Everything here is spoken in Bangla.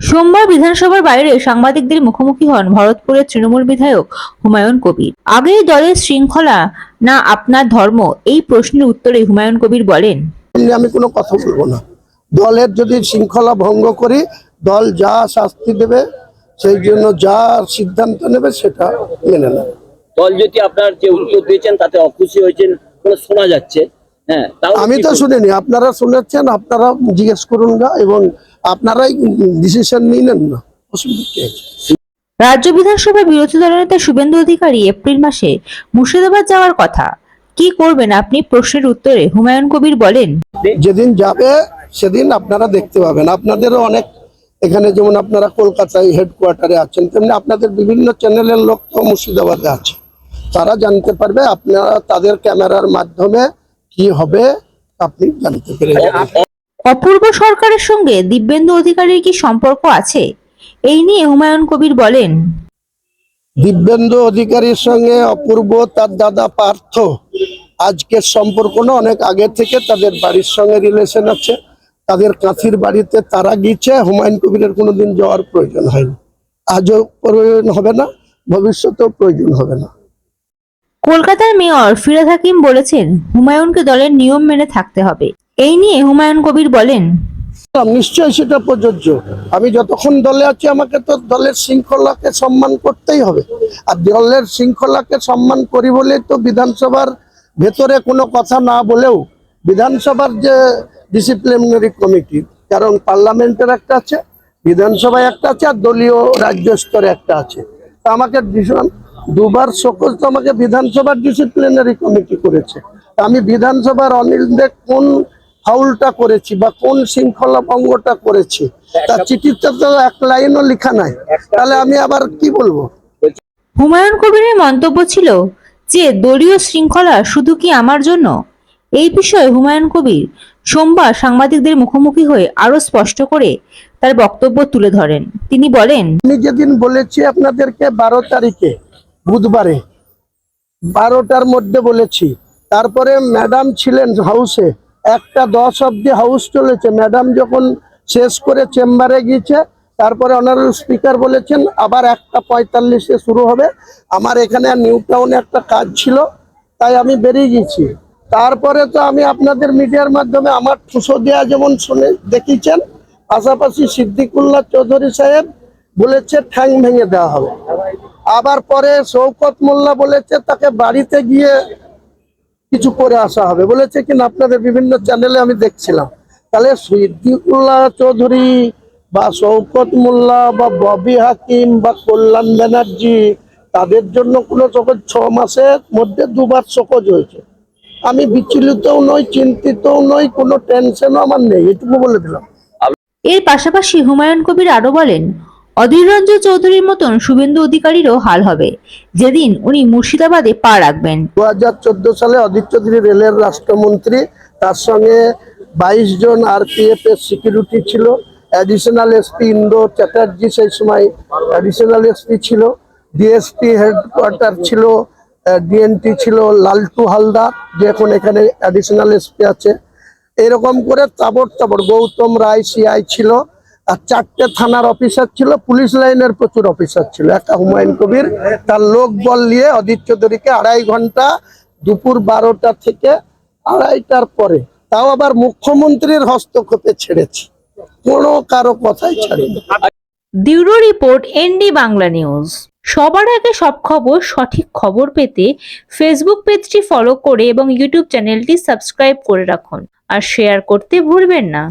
সোমবার বিধানসভার বাইরে সাংবাদিকদের মুখোমুখি হন ভরতপুরের তৃণমূল বিধায়ক হুমায়ুন কবির। আগে দলের শৃঙ্খলা না আপনার ধর্ম? এই প্রশ্নের উত্তরে হুমায়ুন কবির বলেন আমি কোনো কথা বলব না। দলের যদি শৃঙ্খলা ভঙ্গ করি দল যা শাস্তি দেবে সেই জন্য যা সিদ্ধান্ত নেবে সেটা মেনে নেবে। দল যদি আপনার যে উত্তর দিয়েছেন তাতে অখুশি হয়েছেন বলে শোনা যাচ্ছে হ্যাঁ আমি তো শুনিনি আপনারা শুনেছেন আপনারা জিজ্ঞেস করুন না এবং আপনারাই ডিসিশন নিয়ে নেন না। অসুবিধা কি আছে? রাজ্য বিধানসভার বিরোধী দলনেতা শুভেন্দু অধিকারী এপ্রিল মাসে মুর্শিদাবাদ যাওয়ার কথা। কি করবেন আপনি? প্রশ্নের উত্তরে হুমায়ুন কবির বলেন যেদিন যাবে সেদিন আপনারা দেখতে পাবেন। আপনাদেরও অনেক এখানে যেমন আপনারা কলকাতায় হেডকোয়ার্টারে আছেন তেমনি আপনাদের বিভিন্ন চ্যানেলের লোক তো মুর্শিদাবাদে আছে। তারা জানতে পারবে আপনারা তাদের ক্যামেরার মাধ্যমে কি হবে আপনি জানতে পেরে অপূর্ব সরকারের সঙ্গে দিব্যেন্দু অধিকারীর কি সম্পর্ক আছে? এই নিয়ে হুমায়ুন কবির বলেন দিব্যেন্দু অধিকারীর সঙ্গে অপূর্ব তার দাদা পার্থ আজকের সম্পর্ক না অনেক আগে থেকে তাদের বাড়ির সঙ্গে রিলেশন আছে। তাদের কাঁথির বাড়িতে তারা গিয়েছে হুমায়ুন কবিরের কোনোদিন যাওয়ার প্রয়োজন হয়নি। আজও প্রয়োজন হবে না ভবিষ্যতেও প্রয়োজন হবে না। কলকাতার মেয়র ফিরাদ হাকিম বলেছেন হুমায়ুনকে দলের নিয়ম মেনে থাকতে হবে। এই নিয়ে হুমায়ুন কবির বলেন নিশ্চয়ই সেটা প্রযোজ্য। আমি যতক্ষণ দলে আছি, আমাকে তো দলের শৃঙ্খলাকে সম্মান করতেই হবে। আর দলের শৃঙ্খলাকে সম্মান করি বলে তো বিধানসভার ভেতরে কোনো কথা না বলেও বিধানসভার যে ডিসিপ্লিনারি কমিটি কারণ পার্লামেন্টের একটা আছে, বিধানসভায় একটা আছে, আর দলীয় রাজ্য স্তরে একটা আছে। তা আমাকে ভীষণ দুবার সকল তো আমাকে বিধানসভার ডিসিপ্লিনারি কমিটি করেছে। আমি বিধানসভার অনিল দেব কোন ফাউলটা করেছি বা কোন শৃঙ্খলা ভঙ্গটা করেছি তার চিঠিতে তো এক লাইনও লেখা নাই। তাহলে আমি আবার কি বলব? হুমায়ুন কবিরের মন্তব্য ছিল যে দলীয় শৃঙ্খলা শুধু কি আমার জন্য? এই বিষয়ে হুমায়ুন কবির সোমবার সাংবাদিকদের মুখোমুখি হয়ে আরও স্পষ্ট করে তার বক্তব্য তুলে ধরেন। তিনি বলেন আমি যেদিন বলেছি আপনাদেরকে বারো তারিখে বুধবারে বারোটার মধ্যে বলেছি। তারপরে ম্যাডাম ছিলেন হাউসে একটা দশ অব্দি হাউস চলেছে। ম্যাডাম যখন শেষ করে চেম্বারে গিয়েছে, তারপরে অনারেবল স্পিকার বলেছেন, আবার একটা পঁয়তাল্লিশে শুরু হবে। আমার এখানে নিউ টাউনে একটা কাজ ছিল, তাই আমি বেরিয়ে গেছি তারপরে তো আমি আপনাদের মিডিয়ার মাধ্যমে আমার ঠুসো দেওয়া যেমন শুনে দেখিয়েছেন, পাশাপাশি সিদ্দিকুল্লাহ চৌধুরী সাহেব বলেছে, ঠ্যাং ভেঙে দেওয়া হবে। আবার পরে শৌকত মোল্লা বলেছে, তাকে বাড়িতে গিয়ে কিছু করে আসা হবে। বলেছে কিনা আপনাদের বিভিন্ন চ্যানেলে আমি দেখছিলাম। তাহলে সিদ্দিকুল্লাহ চৌধুরী বা শৌকত মোল্লা বা ববি হাকিম বা কল্যাণ ব্যানার্জি, তাদের জন্য কোনো চোখের ছ মাসের মধ্যে দুবার সকজ হয়েছে। আমি বিচলিতও নই, চিন্তিতও নই, কোনো টেনশনও আমার নেই, এটুকু বলে দিলাম। এর পাশাপাশি হুমায়ুন কবির আরও বলেন অধীর রঞ্জন চৌধুরীর মতন শুভেন্দু অধিকারীরও হাল হবে। যেদিন উনি মুর্শিদাবাদে পা রাখবেন। দু হাজার চোদ্দ সালে অধীর চৌধুরী রেলের রাষ্ট্রমন্ত্রী, তার সঙ্গে বাইশ জন আরপিএফ এর সিকিউরিটি ছিল অ্যাডিশনাল এসপি ইন্দ্র চ্যাটার্জি সেই সময় অ্যাডিশনাল এসপি ছিল ডিএসপি হেডকোয়ার্টার ছিল ডিএনটি ছিল, লালটু হালদার, যে এখন এখানে অ্যাডিশনাল এসপি আছে। এরকম করে তাবড় তাবড় গৌতম রায় সিআই ছিল। আর চারটে থানার অফিসার ছিল, পুলিশ লাইনের প্রচুর অফিসার ছিল। একটা হুমায়ুন কবির, তার লোক বল নিয়ে অদিত চৌধুরীকে আড়াই ঘণ্টা দুপুর বারোটা থেকে আড়াইটার পরে। তাও আবার মুখ্যমন্ত্রীর হস্তক্ষেপে ছেড়েছি। কোনো কারও কথাই ছাড়িনি। Bureau report ND Bangla news. সবার আগে সব খবর, সঠিক খবর পেতে ফেসবুক পেজটি ফলো করে এবং ইউটিউব চ্যানেলটি সাবস্ক্রাইব করে রাখুন। আর শেয়ার করতে ভুলবেন না।